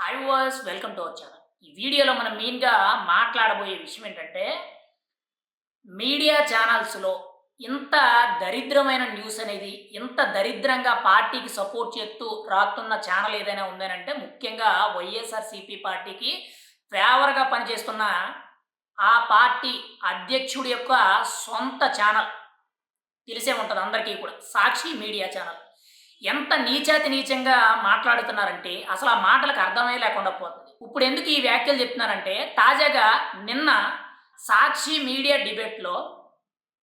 Hi was welcome to our channel ఈ వీడియోలో మనం మెయిన్గా మాట్లాడబోయే విషయం ఏంటంటే మీడియా ఛానల్స్లో ఇంత దరిద్రమైన న్యూస్ అనేది ఇంత దరిద్రంగా పార్టీకి సపోర్ట్ చేస్తూ రాస్తున్న ఛానల్ ఏదైనా ఉందనంటే ముఖ్యంగా వైఎస్ఆర్సీపీ పార్టీకి ఫేవర్గా పనిచేస్తున్న ఆ పార్టీ అధ్యక్షుడి యొక్క సొంత ఛానల్ తెలిసే ఉంటుంది అందరికీ కూడా. సాక్షి మీడియా ఛానల్ ఎంత నీచాతి నీచంగా మాట్లాడుతున్నారంటే అసలు ఆ మాటలకు అర్థమే లేకుండా పోతుంది. ఇప్పుడు ఎందుకు ఈ వ్యాఖ్యలు చెప్తున్నారంటే తాజాగా నిన్న సాక్షి మీడియా డిబేట్లో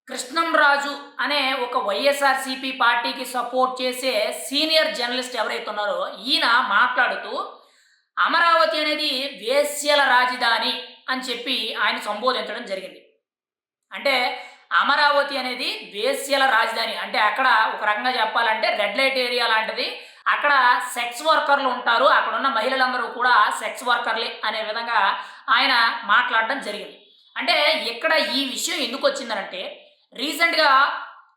కృష్ణంరాజు అనే ఒక వైఎస్ఆర్సీపీ పార్టీకి సపోర్ట్ చేసే సీనియర్ జర్నలిస్ట్ ఎవరైతే ఉన్నారో ఈయన మాట్లాడుతూ అమరావతి అనేది వేశ్యల రాజధాని అని చెప్పి ఆయన సంబోధించడం జరిగింది. అంటే అమరావతి అనేది వేశ్యల రాజధాని. అంటే అక్కడ ఒక రకంగా చెప్పాలంటే రెడ్ లైట్ ఏరియా లాంటిది. అక్కడ సెక్స్ వర్కర్లు ఉంటారు. అక్కడ ఉన్న మహిళలందరూ కూడా సెక్స్ వర్కర్లే అనే విధంగా ఆయన మాట్లాడడం జరిగింది. అంటే ఇక్కడ ఈ విషయం ఎందుకు వచ్చిందనంటే రీసెంట్గా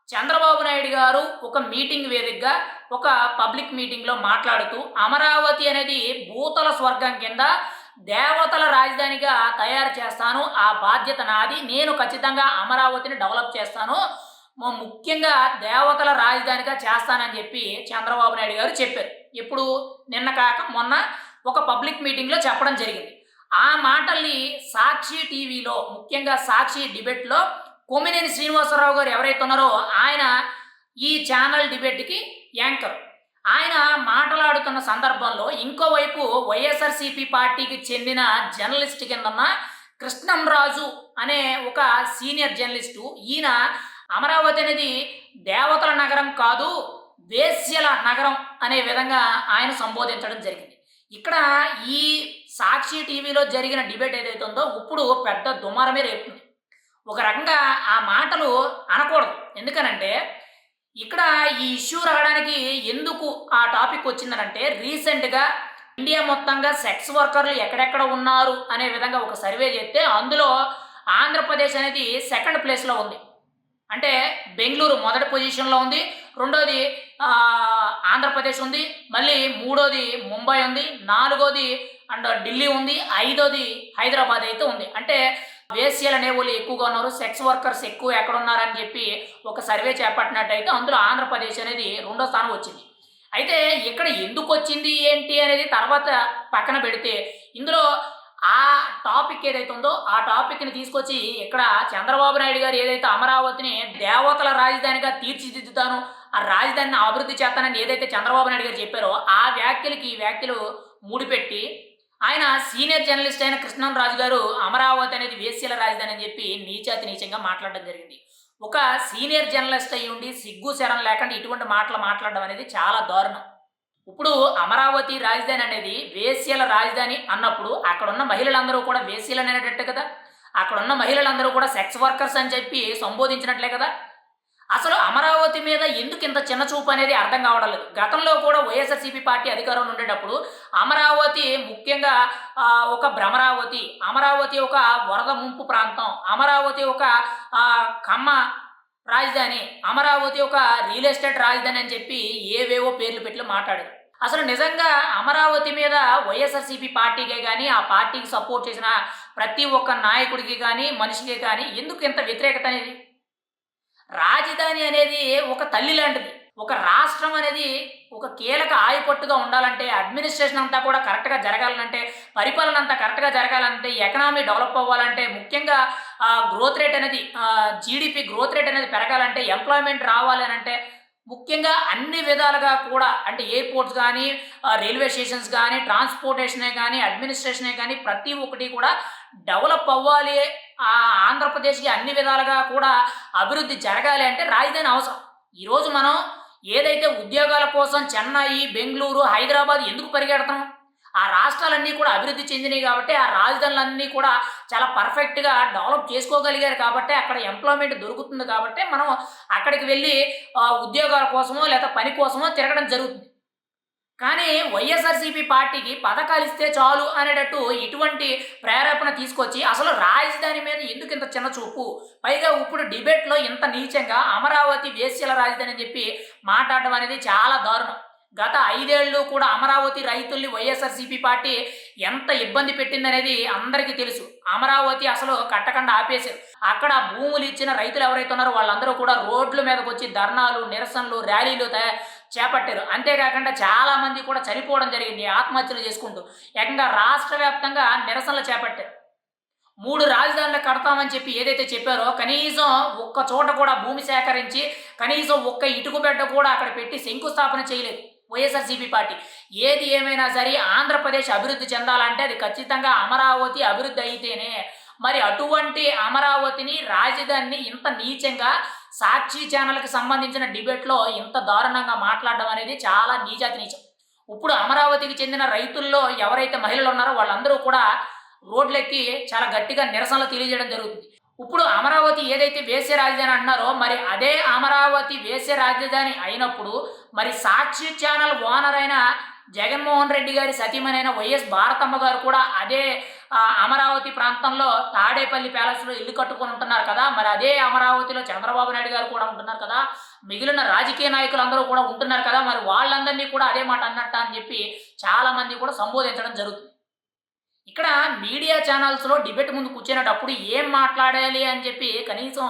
చంద్రబాబు నాయుడు గారు ఒక మీటింగ్ వేదికగా ఒక పబ్లిక్ మీటింగ్లో మాట్లాడుతూ అమరావతి అనేది భూతల స్వర్గం కింద దేవతల రాజధానిగా తయారు చేస్తాను. ఆ బాధ్యత నాది. నేను ఖచ్చితంగా అమరావతిని డెవలప్ చేస్తాను. ముఖ్యంగా దేవతల రాజధానిగా చేస్తానని చెప్పి చంద్రబాబు నాయుడు గారు చెప్పారు. ఇప్పుడు నిన్న కాక మొన్న ఒక పబ్లిక్ మీటింగ్లో చెప్పడం జరిగింది. ఆ మాటల్ని సాక్షి టీవీలో ముఖ్యంగా సాక్షి డిబేట్లో కొమ్మినేని శ్రీనివాసరావు గారు ఎవరైతే ఉన్నారో ఆయన ఈ ఛానల్ డిబేట్కి యాంకర్. ఆయన మాట్లాడుతున్న సందర్భంలో ఇంకోవైపు వైఎస్ఆర్సీపీ పార్టీకి చెందిన జర్నలిస్ట్ కిందన్న కృష్ణంరాజు అనే ఒక సీనియర్ జర్నలిస్టు ఈయన అమరావతి అనేది దేవతల నగరం కాదు వేశ్యల నగరం అనే విధంగా ఆయన సంబోధించడం జరిగింది. ఇక్కడ ఈ సాక్షి టీవీలో జరిగిన డిబేట్ ఏదైతే ఉందో ఇప్పుడు పెద్ద దుమారమే రేపుతుంది. ఒక రకంగా ఆ మాటలు అనకూడదు. ఎందుకనంటే ఇక్కడ ఈ ఇష్యూ రావడానికి ఎందుకు ఆ టాపిక్ వచ్చిందనంటే రీసెంట్గా ఇండియా మొత్తంగా సెక్స్ వర్కర్లు ఎక్కడెక్కడ ఉన్నారు అనే విధంగా ఒక సర్వే చేస్తే అందులో ఆంధ్రప్రదేశ్ అనేది సెకండ్ ప్లేస్లో ఉంది. అంటే బెంగళూరు మొదటి పొజిషన్లో ఉంది రెండోది ఆంధ్రప్రదేశ్ ఉంది మళ్ళీ మూడోది ముంబై ఉంది నాలుగోది అండ్ ఢిల్లీ ఉంది ఐదోది హైదరాబాద్ అయితే ఉంది. అంటే వేశ్యలు అనేవాళ్ళు ఎక్కువగా ఉన్నారు. సెక్స్ వర్కర్స్ ఎక్కువ ఎక్కడ ఉన్నారని చెప్పి ఒక సర్వే చేపట్టినట్టయితే అందులో ఆంధ్రప్రదేశ్ అనేది రెండో స్థానం వచ్చింది. అయితే ఇక్కడ ఎందుకు వచ్చింది ఏంటి అనేది తర్వాత పక్కన పెడితే ఇందులో ఆ టాపిక్ ఏదైతే ఉందో ఆ టాపిక్ని తీసుకొచ్చి ఇక్కడ చంద్రబాబు నాయుడు గారు ఏదైతే అమరావతిని దేవతల రాజధానిగా తీర్చిదిద్దుతాను ఆ రాజధానిని అభివృద్ధి చేస్తానని ఏదైతే చంద్రబాబు నాయుడు గారు చెప్పారో ఆ వ్యాఖ్యలకి ఈ వ్యాఖ్యలు ముడిపెట్టి ఆయన సీనియర్ జర్నలిస్ట్ అయిన కృష్ణం రాజు గారు అమరావతి అనేది వేశ్యల రాజధాని అని చెప్పి నీచాతి నీచంగా మాట్లాడడం జరిగింది. ఒక సీనియర్ జర్నలిస్ట్ అయి ఉండి సిగ్గు శరం లేకుండా ఇటువంటి మాటలు మాట్లాడడం అనేది చాలా దారుణం. ఇప్పుడు అమరావతి రాజధాని అనేది వేశ్యల రాజధాని అన్నప్పుడు అక్కడున్న మహిళలందరూ కూడా వేశ్యలు అనేటట్టు కదా? అక్కడున్న మహిళలందరూ కూడా సెక్స్ వర్కర్స్ అని చెప్పి సంబోధించినట్లే కదా? అసలు అమరావతి మీద ఎందుకు ఇంత చిన్న చూపు అనేది అర్థం కావడం లేదు గతంలో కూడా వైఎస్ఆర్సీపీ పార్టీ అధికారంలో ఉండేటప్పుడు అమరావతి ముఖ్యంగా ఒక భ్రమరావతి అమరావతి ఒక వరద ముంపు ప్రాంతం అమరావతి ఒక కమ్మ రాజధాని అమరావతి ఒక రియల్ ఎస్టేట్ రాజధాని అని చెప్పి ఏవేవో పేర్లు పెట్టి మాట్లాడారు. అసలు నిజంగా అమరావతి మీద వైఎస్ఆర్సీపీ పార్టీకే కానీ ఆ పార్టీకి సపోర్ట్ చేసిన ప్రతి ఒక్క నాయకుడికి కానీ మనిషికి కానీ ఎందుకు ఇంత వ్యతిరేకత అనేది? రాజధాని అనేది ఒక తల్లి లాంటిది. ఒక రాష్ట్రం అనేది ఒక కీలక ఆయుపట్టుగా ఉండాలంటే అడ్మినిస్ట్రేషన్ అంతా కూడా కరెక్ట్గా జరగాలంటే పరిపాలన అంతా కరెక్ట్గా జరగాలంటే ఎకనామీ డెవలప్ అవ్వాలంటే ముఖ్యంగా గ్రోత్ రేట్ అనేది జీడిపి గ్రోత్ రేట్ అనేది పెరగాలంటే ఎంప్లాయ్మెంట్ రావాలి అని అంటే ముఖ్యంగా అన్ని విధాలుగా కూడా అంటే ఎయిర్పోర్ట్స్ కానీ రైల్వే స్టేషన్స్ కానీ ట్రాన్స్పోర్టేషనే కానీ అడ్మినిస్ట్రేషనే కానీ ప్రతి ఒక్కటి కూడా డెవలప్ అవ్వాలి. ఆ ఆంధ్రప్రదేశ్కి అన్ని విధాలుగా కూడా అభివృద్ధి జరగాలి అంటే రాజధాని అవసరం. ఈరోజు మనం ఏదైతే ఉద్యోగాల కోసం చెన్నై బెంగళూరు హైదరాబాద్ ఎందుకు పరిగెడతాం ఆ రాష్ట్రాలన్నీ కూడా అభివృద్ధి చెందినాయి కాబట్టి ఆ రాజధానులన్నీ కూడా చాలా పర్ఫెక్ట్గా డెవలప్ చేసుకోగలిగారు కాబట్టి అక్కడ ఎంప్లాయ్మెంట్ దొరుకుతుంది కాబట్టి మనం అక్కడికి వెళ్ళి ఉద్యోగాల కోసమో లేదా పని కోసమో తిరగడం జరుగుతుంది. కానీ వైఎస్ఆర్సీపీ పార్టీకి పథకాలు ఇస్తే చాలు అనేటట్టు ఇటువంటి ప్రేరేపణ తీసుకొచ్చి అసలు రాజధాని మీద ఎందుకు ఇంత చిన్న చూపు? పైగా ఇప్పుడు డిబేట్లో ఇంత నీచంగా అమరావతి వేశ్యల రాజధాని అని చెప్పి మాట్లాడడం అనేది చాలా దారుణం. గత ఐదేళ్ళు కూడా అమరావతి రైతుల్ని వైఎస్ఆర్సీపీ పార్టీ ఎంత ఇబ్బంది పెట్టిందనేది అందరికీ తెలుసు. అమరావతి అసలు కట్టకుండా ఆపేశారు. అక్కడ భూములు ఇచ్చిన రైతులు ఎవరైతే ఉన్నారో వాళ్ళందరూ కూడా రోడ్ల మీదకి వచ్చి ధర్నాలు నిరసనలు ర్యాలీలు చేపట్టారు. అంతేకాకుండా చాలా మంది కూడా చనిపోవడం జరిగింది. ఆత్మహత్యలు చేసుకుంటూ ఏకంగా రాష్ట్ర వ్యాప్తంగా నిరసనలు చేపట్టారు. మూడు రాజధానులు కడతామని చెప్పి ఏదైతే చెప్పారో కనీసం ఒక్క చోట కూడా భూమి సేకరించి కనీసం ఒక్క ఇటుకు బిడ్డ కూడా అక్కడ పెట్టి శంకుస్థాపన చేయలేదు. YSRCP party. ఏది ఏమైనా సరే ఆంధ్రప్రదేశ్ అభివృద్ధి చెందాలంటే అది ఖచ్చితంగా అమరావతి అభివృద్ధి అయితేనే. మరి అటువంటి అమరావతిని రాజధానిని ఇంత నీచంగా సాక్షి ఛానల్కి సంబంధించిన డిబేట్లో ఇంత దారుణంగా మాట్లాడడం అనేది చాలా నీజాతి నీచం ఇప్పుడు అమరావతికి చెందిన రైతుల్లో ఎవరైతే మహిళలు ఉన్నారో వాళ్ళందరూ కూడా రోడ్లెక్కి చాలా గట్టిగా నిరసనలు తెలియజేయడం జరుగుతుంది. ఇప్పుడు అమరావతి ఏదైతే వేసే రాజధాని అన్నారో మరి అదే అమరావతి వేసే రాజధాని అయినప్పుడు మరి సాక్షి ఛానల్ ఓనర్ అయిన జగన్మోహన్ రెడ్డి గారి సతీమణైన వైఎస్ భారతమ్మ గారు కూడా అదే అమరావతి ప్రాంతంలో తాడేపల్లి ప్యాలెస్లో ఇల్లు కట్టుకొని ఉంటున్నారు కదా. మరి అదే అమరావతిలో చంద్రబాబు నాయుడు గారు కూడా ఉంటున్నారు కదా. మిగిలిన రాజకీయ నాయకులు అందరూ కూడా ఉంటున్నారు కదా. మరి వాళ్ళందరినీ కూడా అదే మాట అన్నట్ట అని చెప్పి చాలా మంది కూడా సంబోధించడం జరుగుతుంది. ఇక్కడ మీడియా ఛానల్స్లో డిబేట్ ముందు కూర్చునేటప్పుడు ఏం మాట్లాడాలి అని చెప్పి కనీసం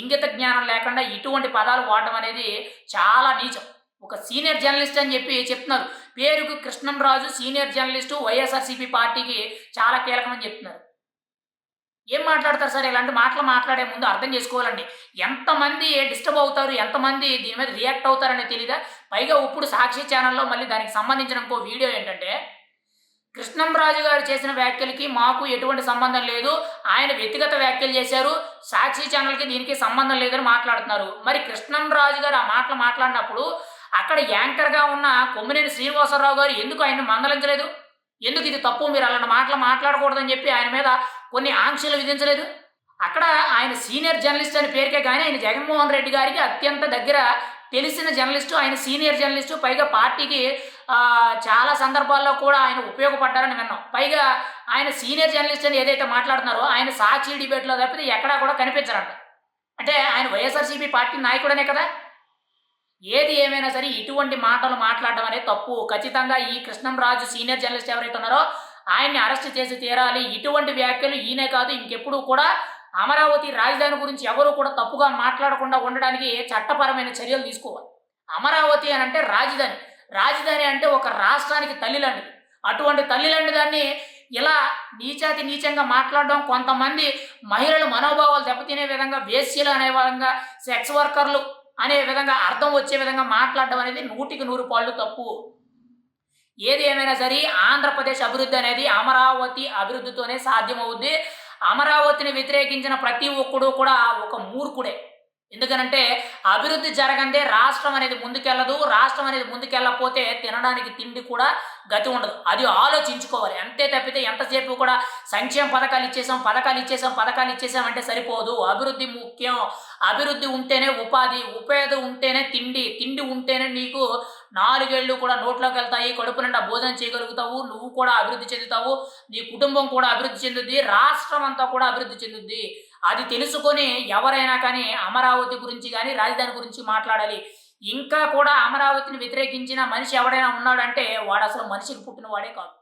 ఇంగిత జ్ఞానం లేకుండా ఇటువంటి పదాలు వాడడం అనేది చాలా నీచం. ఒక సీనియర్ జర్నలిస్ట్ అని చెప్పి చెప్తున్నారు. పేరుకు కృష్ణంరాజు సీనియర్ జర్నలిస్టు వైఎస్ఆర్సీపీ పార్టీకి చాలా కీలకమని చెప్తున్నారు. ఏం మాట్లాడతారు సార్? ఇలాంటి మాటలు మాట్లాడే ముందు అర్థం చేసుకోవాలండి. ఎంతమంది డిస్టర్బ్ అవుతారు? ఎంతమంది దీని మీద రియాక్ట్ అవుతారనే తెలియదా పైగా ఇప్పుడు సాక్షి ఛానల్లో మళ్ళీ దానికి సంబంధించిన ఇంకో వీడియో ఏంటంటే కృష్ణంరాజు గారు చేసిన వ్యాఖ్యలకి మాకు ఎటువంటి సంబంధం లేదు. ఆయన వ్యక్తిగత వ్యాఖ్యలు చేశారు. సాక్షి ఛానల్కి దీనికి సంబంధం లేదని మాట్లాడుతున్నారు. మరి కృష్ణంరాజు గారు ఆ మాటలు మాట్లాడినప్పుడు అక్కడ యాంకర్గా ఉన్న కొమ్మినేని శ్రీనివాసరావు గారు ఎందుకు ఆయన్ని మందలించలేదు? ఎందుకు ఇది తప్పు? మీరు అలాంటి మాటలు మాట్లాడకూడదని చెప్పి ఆయన మీద కొన్ని ఆంక్షలు విధించలేదు. అక్కడ ఆయన సీనియర్ జర్నలిస్ట్ అని పేరుకే కానీ ఆయన జగన్మోహన్ రెడ్డి గారికి అత్యంత దగ్గర తెలిసిన జర్నలిస్టు ఆయన సీనియర్ జర్నలిస్టు పైగా పార్టీకి చాలా సందర్భాల్లో కూడా ఆయన ఉపయోగపడ్డారని విన్నాం. పైగా ఆయన సీనియర్ జర్నలిస్ట్ అని ఏదైతే మాట్లాడుతున్నారో ఆయన సాక్షి డిబేట్లో తప్పితే ఎక్కడా కూడా కనిపించరంట. అంటే ఆయన వైఎస్ఆర్సీపీ పార్టీ నాయకుడనే కదా? ఏది ఏమైనా సరే ఇటువంటి మాటలు మాట్లాడడం అనేది తప్పు. ఖచ్చితంగా ఈ కృష్ణంరాజు సీనియర్ జర్నలిస్ట్ ఎవరైతే ఉన్నారో ఆయన్ని అరెస్ట్ చేసి తీరాలి. ఇటువంటి వ్యాఖ్యలు ఈయనే కాదు ఇంకెప్పుడు కూడా అమరావతి రాజధాని గురించి ఎవరు కూడా తప్పుగా మాట్లాడకుండా ఉండడానికి చట్టపరమైన చర్యలు తీసుకోవాలి. అమరావతి అని అంటే రాజధాని. రాజధాని అంటే ఒక రాష్ట్రానికి తల్లి అటువంటి తల్లిలాంటి దాన్ని ఇలా నీచాతి నీచంగా మాట్లాడడం కొంతమంది మహిళలు మనోభావాలు దెబ్బతినే విధంగా వేశ్యలు అనే విధంగా సెక్స్ వర్కర్లు అనే విధంగా అర్థం వచ్చే విధంగా మాట్లాడడం అనేది నూటికి నూరు పాళ్ళు తప్పు. ఏది ఏమైనా సరే ఆంధ్రప్రదేశ్ అభివృద్ధి అనేది అమరావతి అభివృద్ధితోనే సాధ్యమవుద్ది. అమరావతిని వ్యతిరేకించిన ప్రతి ఒక్కడు కూడా ఒక మూర్ఖుడే. ఎందుకనంటే అభివృద్ధి జరగందే రాష్ట్రం అనేది ముందుకెళ్ళదు రాష్ట్రం అనేది ముందుకెళ్ళకపోతే తినడానికి తిండి కూడా గతి ఉండదు. అది ఆలోచించుకోవాలి. అంతే తప్పితే ఎంతసేపు కూడా సంక్షేమ పథకాలు ఇచ్చేసాం పథకాలు ఇచ్చేసాం పథకాలు ఇచ్చేసాం అంటే సరిపోదు. అభివృద్ధి ముఖ్యం. అభివృద్ధి ఉంటేనే ఉపాధి ఉపాధి ఉంటేనే తిండి తిండి ఉంటేనే నీకు నాలుగేళ్ళు కూడా నోట్లోకి వెళ్తాయి కడుపు నిండా భోజనం చేయగలుగుతావు నువ్వు కూడా అభివృద్ధి చెందుతావు నీ కుటుంబం కూడా అభివృద్ధి చెందుద్ది రాష్ట్రం అంతా కూడా అభివృద్ధి చెందుద్ది. అది తెలుసుకొని ఎవరైనా కానీ అమరావతి గురించి కానీ రాజధాని గురించి మాట్లాడాలి. ఇంకా కూడా అమరావతిని వ్యతిరేకించిన మనిషి ఎవడైనా ఉన్నాడంటే వాడు అసలు మనిషికి పుట్టిన వాడే కాదు.